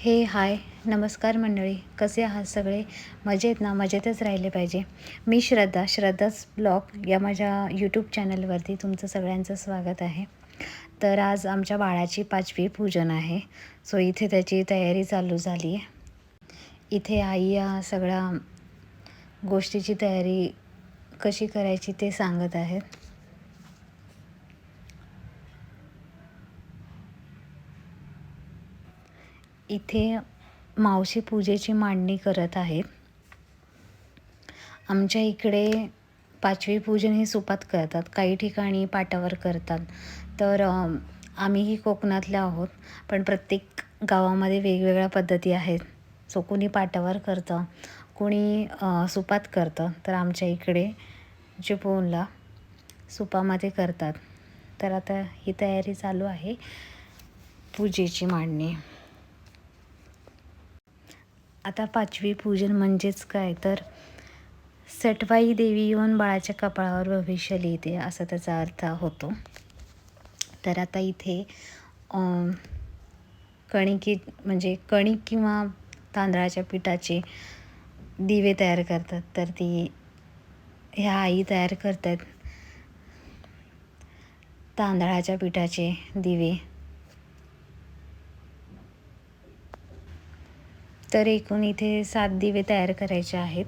हे हाय नमस्कार मंडळी. कसे आहात सगळे? मजेत ना? मजेतच राहिले पाहिजे. मी श्रद्धा श्रद्धाच ब्लॉग या माझ्या यूट्यूब चॅनलवरती तुमचं सगळ्यांचं स्वागत आहे. तर आज आमच्या बाळाची पाचवी पूजन आहे. सो इथे त्याची तयारी चालू झाली आहे. इथे आई या सगळ्या गोष्टीची तयारी कशी करायची ते सांगत आहेत. इथे मावशी पूजेची मांडणी करत आहेत. आमच्या इकडे पाचवी पूजन हे सुपात करतात. काही ठिकाणी पाटावर करतात. तर आम्हीही कोकणातले आहोत. पण प्रत्येक गावामध्ये वेगवेगळ्या पद्धती आहेत. सो कुणी पाटावर करतं कुणी सुपात करतं. तर आमच्या इकडे चिपळूणला सुपामध्ये करतात. तर आता ही तयारी चालू आहे. पूजेची मांडणी. आता पाचवी पूजन म्हणजेच काय? तर सटवाई देवी येऊन बाळाच्या कपाळावर भविष्य लिहिते असा त्याचा अर्थ होतो. तर आता इथे कणिकी म्हणजे कणिक किंवा तांदळाच्या पिठाचे दिवे तयार करतात. तर ती ह्या आई तयार करतात तांदळाच्या पिठाचे दिवे. तर एकूण इथे सात दिवे तयार करायचे आहेत.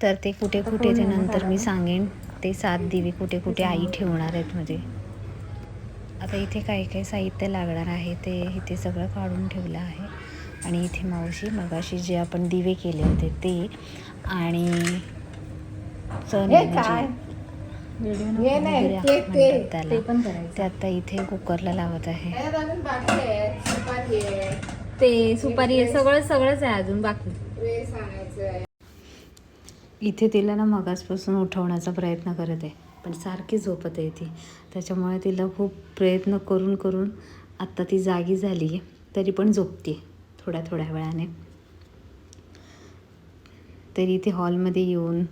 तर ते कुठे कुठे ते नंतर मी सांगेन. ते सात दिवे कुठे कुठे आई ठेवणार आहेत म्हणजे आता इथे काही काही साहित्य लागणार आहे ते इथे सगळं काढून ठेवलं आहे. आणि इथे मावशी मगाशी जे आपण दिवे केले होते ते आणि चण हे नाही ते पण ते आता इथे कुकरला लावत आहे. ते सुपारी सगळं सगळंच आहे अजून बाकी. इथे तिला ना मगासपासून उठवण्याचा प्रयत्न करत आहे. पण सारखी झोपत आहे ती. त्याच्यामुळे तिला खूप प्रयत्न करून करून आत्ता ती जागी झाली आहे. तरी पण झोपते थोड्या थोड्या वेळाने. तरी इथे हॉलमध्ये येऊन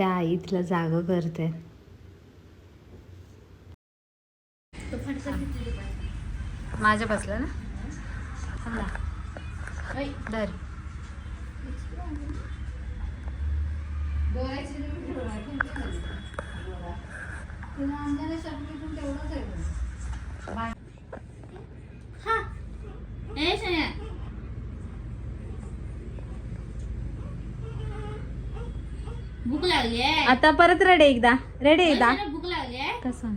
त्या आई तिला जागं करते. माझ्या बसलं ना? दर भूक लागली आहे. आता परत रेडे एकदा. रेडे एकदा. भूक लागली आहे. कसं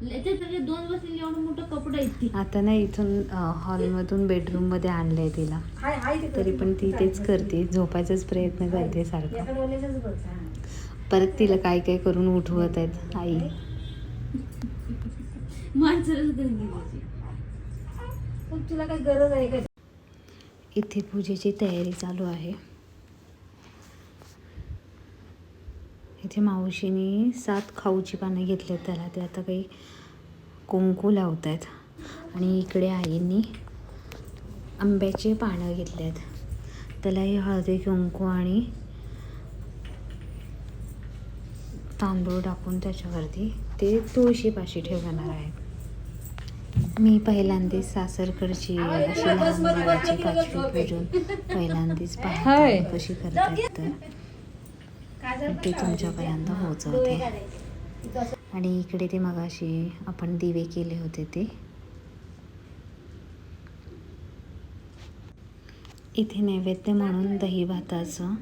त्याच्यासाठी दोन बसलेली एवढं मोठं कपडे आहेत ती. आता ना इथून हॉलमधून बेडरूममध्ये आणलं आहे तिला. हाय हाय ते तरी पण ती तेच करते. झोपायचाच प्रयत्न करते सारखं. परत तिला काय काय करून उठवत आहेत आई. माणसालाच गरज तुला काही गरज आहे का? इथे पूजेची तयारी चालू आहे. इथे मावशीने सात खाऊची पानं घेतलेत त्याला. ते आता काही कुंकू लावत आहेत आणि इकडे आईंनी आंब्याचे पानं घेतलेत. त्यालाही हळदी कुंकू आणि तांदूळ टाकून त्याच्यावरती ते तुळशीपाशी ठेवणार आहेत मी पहिल्यांदाच सासरकडची अशी लहान मुलाची पाचवी पूजन पहिल्यांदाच पाहते कशी करतात तर. ते तुमच्यापर्यंत पोहोचवते. आणि इकडे ते मगाशी आपण दिवे केले होते ते. इथे नैवेद्य म्हणून दही भाताचं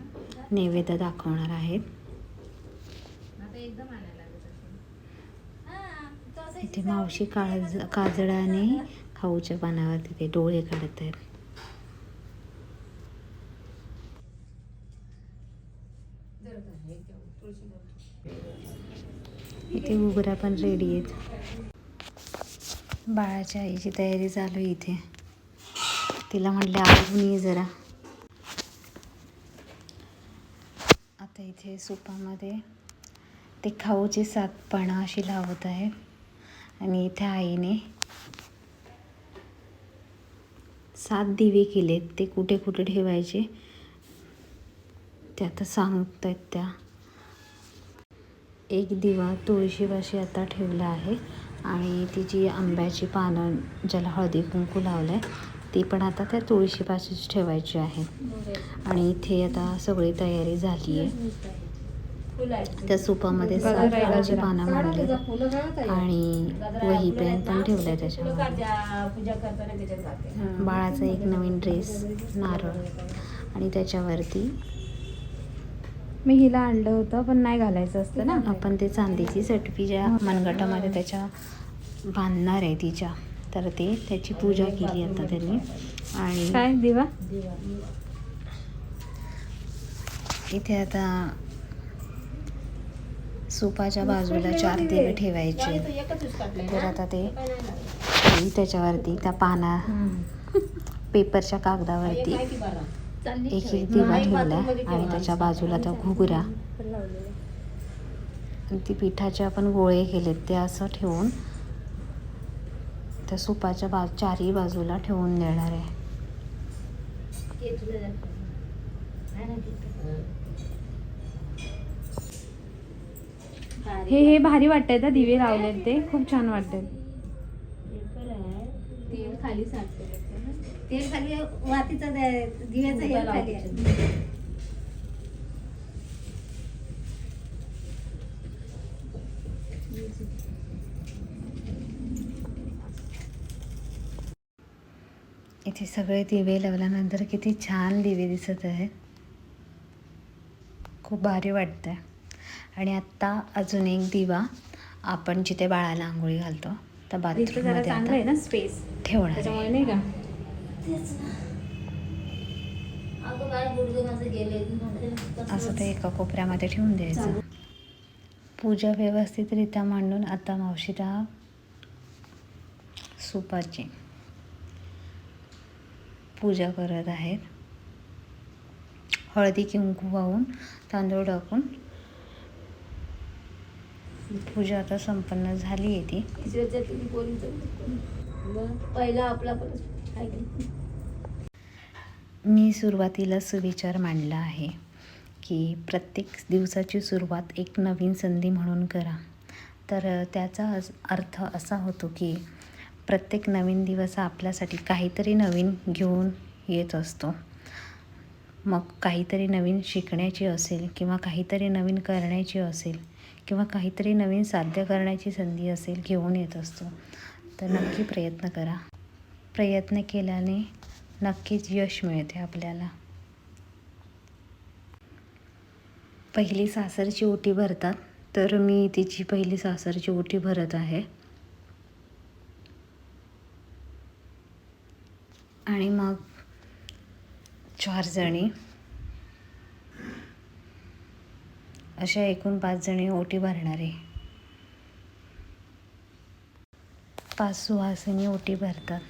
नैवेद्य दाखवणार आहेत. इथे मावशी काळज काजळाने खाऊच्या पानावरती ते डोळे काढत आहेत. इथे उघडा पण रेडी आहेत. बाळाच्या आईची तयारी चालू आहे इथे. तिला म्हटले आवडून ये जरा. आता इथे सुपामध्ये ते खाऊचे सात पानं अशी लावत आहेत आणि इथे आईने सात दिवे केलेत. ते कुठे कुठे ठेवायचे? ते आता सांगत आहेत त्या. एक दिवा तुळशीपाशी आता ठेवला आहे आणि ती जी आंब्याची पानं ज्याला हळदी कुंकू लावलं आहे ती पण आता त्या तुळशीपाशीच ठेवायची आहे. आणि इथे आता सगळी तयारी झाली आहे त्या सुपामध्ये सात फळाची पानं मांडली. आणि वही पेन पण ठेवलं त्याच्यामध्ये. त्याच्यात घालते बाळाचा एक नवीन ड्रेस नारळ. आणि त्याच्यावरती मी हिला आणलं होतं पण नाही घालायचं असतं ना. आपण ते चांदीची सटवी ज्या मनगटामध्ये त्याच्या बांधणार आहे तिच्या तर ते त्याची पूजा केली आता त्यांनी. आणि काय दिवा? इथे आता सुपाच्या बाजूला चार दिवे ठेवायचे. तर आता ते त्याच्यावरती त्या पाना पेपरच्या कागदावरती. एक एक दिवा ठेवला आणि त्याच्या बाजूला त्या घुगऱ्या आणि ती पिठाचे आपण गोळे केलेत ते असं ठेवून त्या सुपाच्या बा चारही बाजूला ठेवून देणार आहे. हे हे भारी वाटतंय दिवे लावलेत ते. खूप छान वाटतात तेल खाली साठते तेल खाली वातीचा दिव्याचा हे खाली आहे. इथे सगळे दिवे लावल्यानंतर किती छान दिवे दिसत आहेत. खूप भारी वाटतं आहे आणि आत्ता अजून एक दिवा आपण जिथे बाळाला आंघोळी घालतो. त्या जरा बाथरूममध्ये चांगलं आहे आता ना स्पेस ठेवणार आहे. त्याच्यामुळे नाही का? असं ते एका कोपऱ्यामध्ये ठेवून द्यायचं. पूजा व्यवस्थितरित्या मांडून आता मावशी त्या सुपाची पूजा करत आहेत. हळदी कुंकू वाहून तांदूळ टाकून पूजा आता संपन्न झाली आहे ती. पहिला आपला मी सुरुवातीला सुविचार मांडला आहे की प्रत्येक दिवसाची सुरुवात एक नवीन संधी म्हणून करा. तर त्याचा अस- अर्थ असा होतो की प्रत्येक नवीन दिवस हा आपल्यासाठी काहीतरी नवीन घेऊन येत असतो. मग काहीतरी नवीन शिकण्याची असेल किंवा काहीतरी नवीन करण्याची असेल किंवा काहीतरी नवीन साध्य करण्याची संधी असेल घेऊन येत असतो. तर नक्की प्रयत्न करा. प्रयत्न केल्याने नक्कीच यश मिळते आपल्याला. पहिली सासरची ओटी भरतात. तर मी तिची पहिली सासरची ओटी भरत आहे. आणि मग चार जणी अशा एकूण पाच जणी ओटी भरणारे. पाच सुहासिनी ओटी भरतात.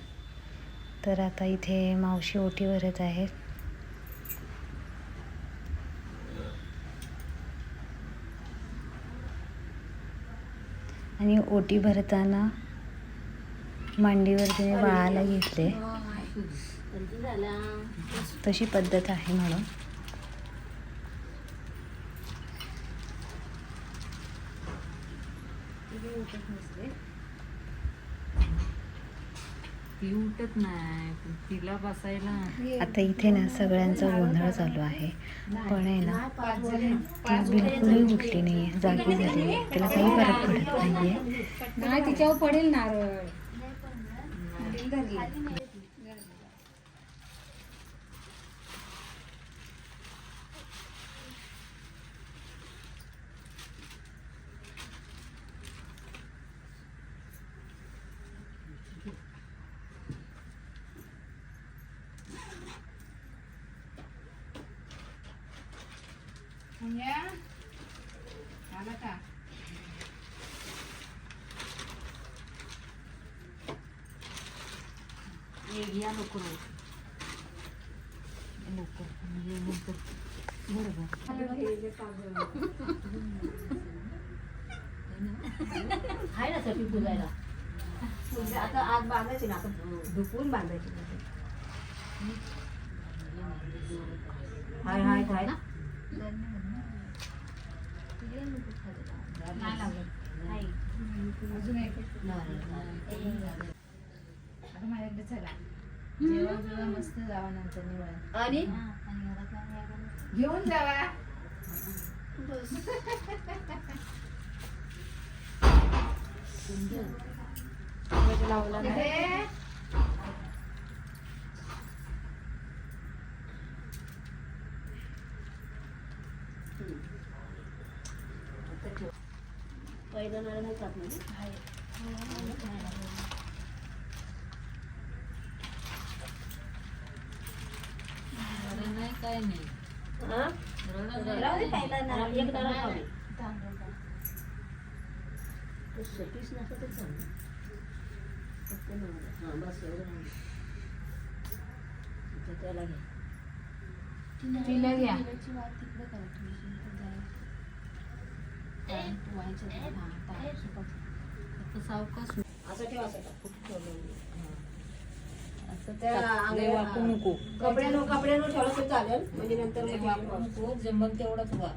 तर आता इथे मावशी ओटी भरत आहेत. आणि ओटी भरताना मांडीवर तिने बाळाला घेतले. तशी पद्धत आहे म्हणून. ती उठत नाही तिला बसायला आता इथे ना सगळ्यांचा गोंधळ चालू आहे. पण आहे ना ती बिलकुलही उठली नाही आहे जागी झाली आहे तिला काही फरक पडत नाही आहे नाही तिच्यावर पडेल नारळ या लवकर. लवकर म्हणजे नंतर बरोबर आहे ना सटी पुजायला म्हणजे आता आज बांधायची ना आपण दुपून बांधायची हाय हाय हाय नाही लागत. अजून नारळ. आता माझ्याकडे चला. जेव्हा मस्त जावा नंतर निवड आणि? हा, घेऊन जावा. लावला नाही. इथे. पहिलं नारळ नाही खात ना ती? रडं नाही काय नाही हा? एक पीस नसलं तरी चालतं. फक्त. हा, बस एवढं त्याला घे तिला घ्या असं ठेव असं ठेवलं. असं त्या लय अंगावर- वाकू नको. कपड्यानं कपड्यानं ठेवलं तरी चालेल. म्हणजे नंतर मग वाकू. नको. जमल तेवढाच वाक.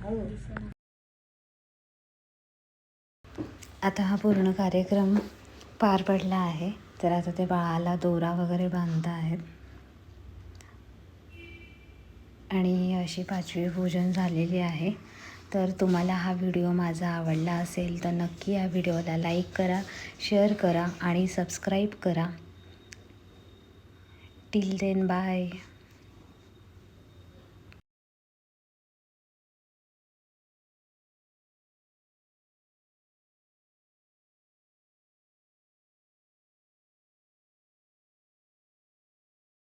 हळू. आता हा पूर्ण कार्यक्रम पार पडला आहे. तर आता ते बाळाला दोरा वगैरे बांधत आहेत. आणि अशी पाचवी पूजन झालेली आहे. तर तुम्हाला हा व्हिडिओ माझा आवडला असेल तर नक्की या व्हिडिओला लाईक करा शेअर करा आणि सबस्क्राईब करा. Till then bye.